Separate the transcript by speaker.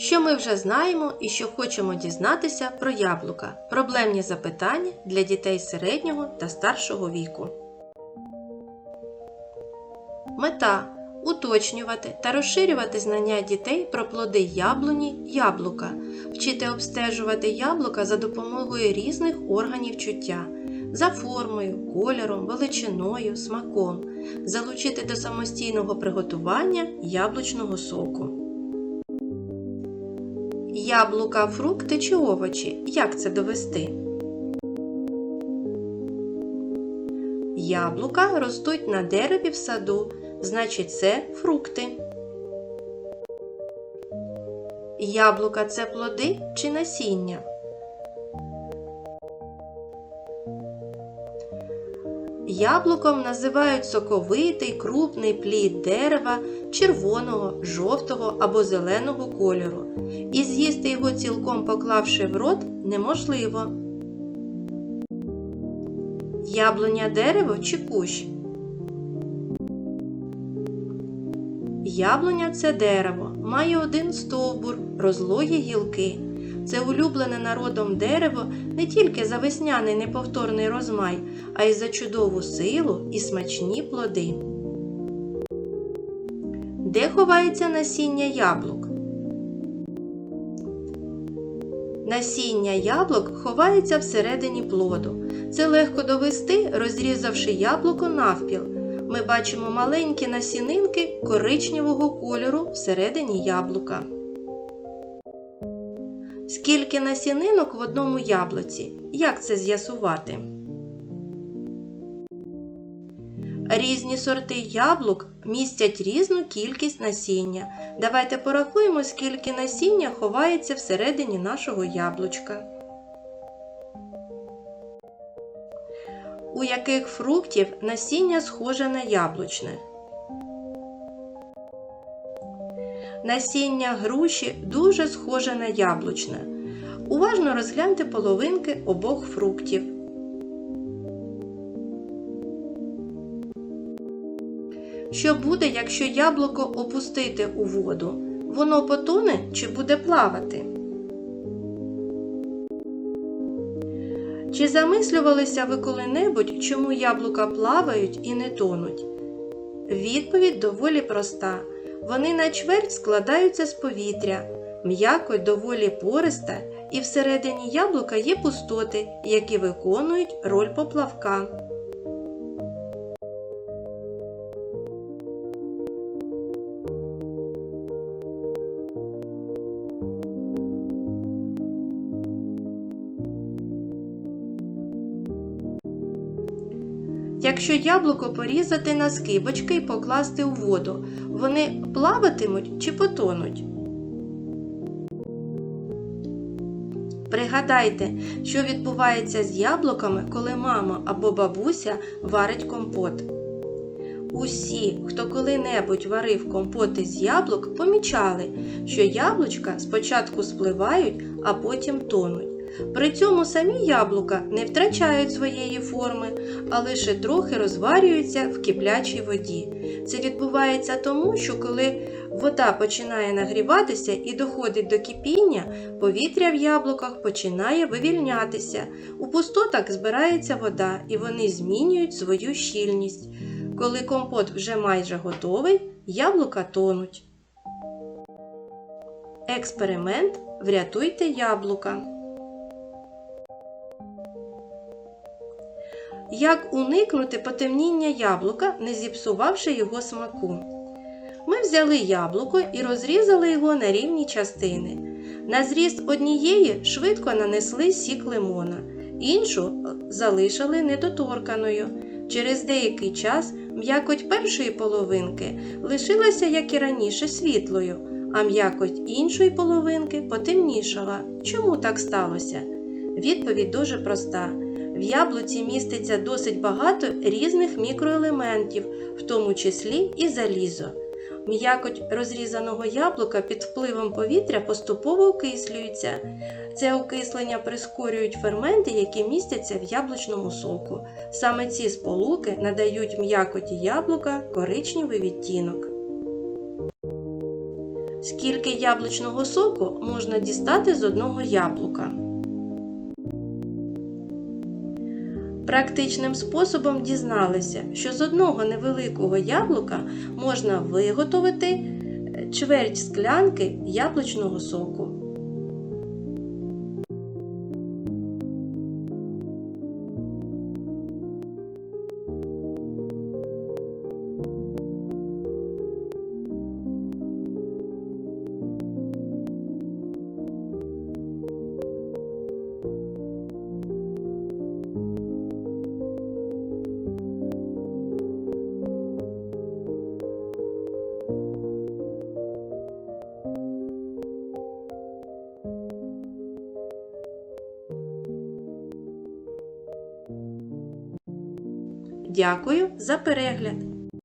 Speaker 1: Що ми вже знаємо і що хочемо дізнатися про яблука. Проблемні запитання для дітей середнього та старшого віку. Мета уточнювати та розширювати знання дітей про плоди яблуні, яблука, вчити обстежувати яблука за допомогою різних органів чуття, за формою, кольором, величиною, смаком, залучити до самостійного приготування яблучного соку. Яблука, фрукти чи овочі. Як це довести? Яблука ростуть на дереві в саду, значить це фрукти. Яблука це плоди чи насіння? Яблуком називають соковитий крупний плід дерева червоного, жовтого або зеленого кольору, і з'їсти його цілком поклавши в рот неможливо. Яблуня дерево чи кущ? Яблуня це дерево, має один стовбур, розлогі гілки. Це улюблене народом дерево не тільки за весняний неповторний розмай, а й за чудову силу і смачні плоди. Де ховається насіння яблук? Насіння яблук ховається всередині плоду. Це легко довести, розрізавши яблуко навпіл. Ми бачимо маленькі насінинки коричневого кольору всередині яблука. Скільки насінинок в одному яблуці? Як це з'ясувати? Різні сорти яблук містять різну кількість насіння. Давайте порахуємо, скільки насіння ховається всередині нашого яблучка. У яких фруктів насіння схоже на яблучне? Насіння груші дуже схоже на яблучне. Уважно розгляньте половинки обох фруктів. Що буде, якщо яблуко опустити у воду? Воно потоне чи буде плавати? Чи замислювалися ви коли-небудь, чому яблука плавають і не тонуть? Відповідь доволі проста. Вони на чверть складаються з повітря, м'яко й доволі пориста, і всередині яблука є пустоти, які виконують роль поплавка. Якщо яблуко порізати на скибочки і покласти у воду, вони плаватимуть чи потонуть? Пригадайте, що відбувається з яблуками, коли мама або бабуся варить компот. Усі, хто коли-небудь варив компоти з яблук, помічали, що яблучка спочатку спливають, а потім тонуть. При цьому самі яблука не втрачають своєї форми, а лише трохи розварюються в киплячій воді. Це відбувається тому, що коли вода починає нагріватися і доходить до кипіння, повітря в яблуках починає вивільнятися. У пустотах збирається вода і вони змінюють свою щільність. Коли компот вже майже готовий, яблука тонуть. Експеримент Врятуйте яблука. Як уникнути потемніння яблука, не зіпсувавши його смаку? Ми взяли яблуко і розрізали його на рівні частини. На зріст однієї швидко нанесли сік лимона, іншу залишили недоторканою. Через деякий час м'якоть першої половинки лишилася, як і раніше, світлою, а м'якоть іншої половинки потемнішала. Чому так сталося? Відповідь дуже проста. В яблуці міститься досить багато різних мікроелементів, в тому числі і залізо. М'якоть розрізаного яблука під впливом повітря поступово окислюється. Це окислення прискорюють ферменти, які містяться в яблучному соку. Саме ці сполуки надають м'якоті яблука коричневий відтінок. Скільки яблучного соку можна дістати з одного яблука? Практичним способом дізналися, що з одного невеликого яблука можна виготовити е, чверть склянки яблучного соку. Дякую за перегляд!